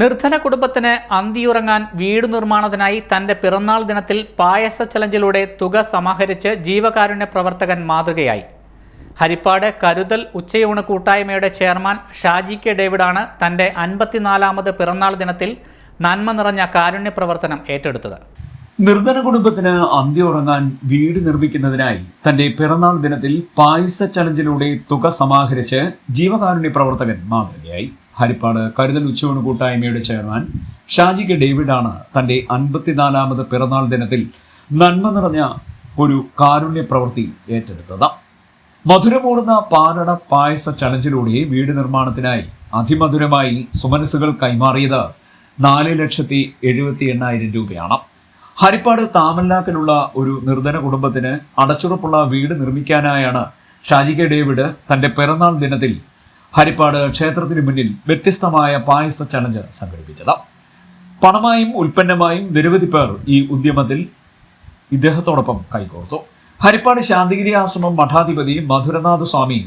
നിർധന കുടുംബത്തിന് അന്തിയുറങ്ങാൻ വീട് നിർമ്മാണത്തിനായി തന്റെ പിറന്നാൾ ദിനത്തിൽ പായസ ചലഞ്ചിലൂടെ തുക സമാഹരിച്ച് ജീവകാരുണ്യ പ്രവർത്തകൻ മാതൃകയായി. ഹരിപ്പാട് കരുതൽ ഉച്ചയൂണ് കൂട്ടായ്മയുടെ ചെയർമാൻ ഷാജി കെ ഡേവിഡാണ് തന്റെ അൻപത്തിനാലാമത് പിറന്നാൾ ദിനത്തിൽ നന്മ നിറഞ്ഞ കാരുണ്യ പ്രവർത്തനം ഏറ്റെടുത്തത്. നിർധന കുടുംബത്തിന് ഉറങ്ങാൻ വീട് നിർമ്മിക്കുന്നതിനായി തന്റെ പിറന്നാൾ ദിനത്തിൽ പായസ ചലഞ്ചിലൂടെ തുക സമാഹരിച്ച് ജീവകാരുണ്യ പ്രവർത്തകൻ മാതൃകയായി. ഹരിപ്പാട് കരുതൽ ഉച്ചയൂണ് കൂട്ടായ്മയുടെ ചെയർമാൻ ഷാജി കെ ഡേവിഡാണ് തന്റെ അൻപത്തിനാലാമത് പിറന്നാൾ ദിനത്തിൽ നന്മ നിറഞ്ഞ ഒരു കാരുണ്യ പ്രവൃത്തി ഏറ്റെടുത്തത്. മധുരമൂടുന്ന പാലട പായസ ചലഞ്ചിലൂടെ വീട് നിർമ്മാണത്തിനായി അതിമധുരമായി സുമനസ്സുകൾ കൈമാറിയത് നാല് ലക്ഷത്തി എഴുപത്തി എണ്ണായിരം രൂപയാണ്. ഹരിപ്പാട് താമല്ലാക്കിലുള്ള ഒരു നിർധന കുടുംബത്തിന് അടച്ചുറപ്പുള്ള വീട് നിർമ്മിക്കാനായാണ് ഷാജി കെ ഡേവിഡ് തന്റെ പിറന്നാൾ ദിനത്തിൽ ഹരിപ്പാട് ക്ഷേത്രത്തിന് മുന്നിൽ വ്യത്യസ്തമായ പായസ ചലഞ്ച് സംഘടിപ്പിച്ചത്. പണമായും ഉൽപ്പന്നമായും നിരവധി പേർ ഈ ഉദ്യമത്തിൽ ഇദ്ദേഹത്തോടൊപ്പം കൈകോർത്തു. ഹരിപ്പാട് ശാന്തിഗിരി ആശ്രമം മഠാധിപതി മധുരനാഥ് സ്വാമി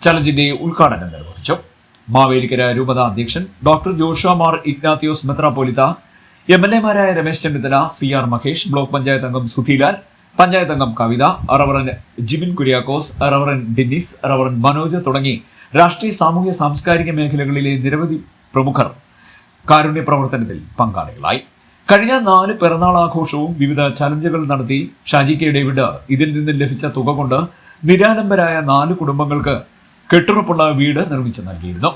ചലഞ്ചിന്റെ ഉദ്ഘാടനം നിർവഹിച്ചു. മാവേലിക്കര രൂപത അധ്യക്ഷൻ ഡോക്ടർ ജോഷുവ മാർ ഇഗ്നാത്തിയോസ് മെത്രാപോലിത്ത എം എൽ എമാരായ Ramesh Chennithala C R Mahesh block panchayat അംഗം സുധീലാൽ പഞ്ചായത്ത് അംഗം Kavitha reverend Jibin Kuriakose reverend Dinis reverend Manoj തുടങ്ങി രാഷ്ട്രീയ സാമൂഹ്യ സാംസ്കാരിക മേഖലകളിലെ നിരവധി പ്രമുഖർ കാരുണ്യ പ്രവർത്തനത്തിൽ പങ്കാളികളായി. കഴിഞ്ഞ നാല് പിറന്നാൾ ആഘോഷവും വിവിധ ചലഞ്ചുകൾ നടത്തി ഷാജി കെ ഡേവിഡ് ഇതിൽ നിന്ന് ലഭിച്ച തുക കൊണ്ട് നിരാലംബരായ നാല് കുടുംബങ്ങൾക്ക് കെട്ടുറപ്പുള്ള വീട് നിർമ്മിച്ചു നൽകിയിരുന്നു.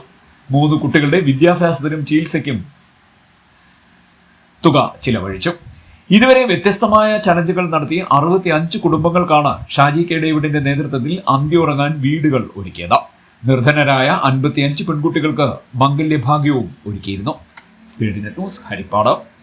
മൂന്ന് കുട്ടികളുടെ വിദ്യാഭ്യാസത്തിനും ചികിത്സയ്ക്കും തുക ചിലവഴിച്ചു. ഇതുവരെ വ്യത്യസ്തമായ ചലഞ്ചുകൾ നടത്തി അറുപത്തി അഞ്ച് കുടുംബങ്ങൾക്കാണ് ഷാജി കെ ഡേവിഡിന്റെ നേതൃത്വത്തിൽ അന്ത്യുറങ്ങാൻ വീടുകൾ ഒരുക്കിയത്. നിർധനരായ അൻപത്തിയഞ്ച് പെൺകുട്ടികൾക്ക് മംഗല്യഭാഗ്യവും ഒരുക്കിയിരുന്നു. ഹരിപ്പാട്.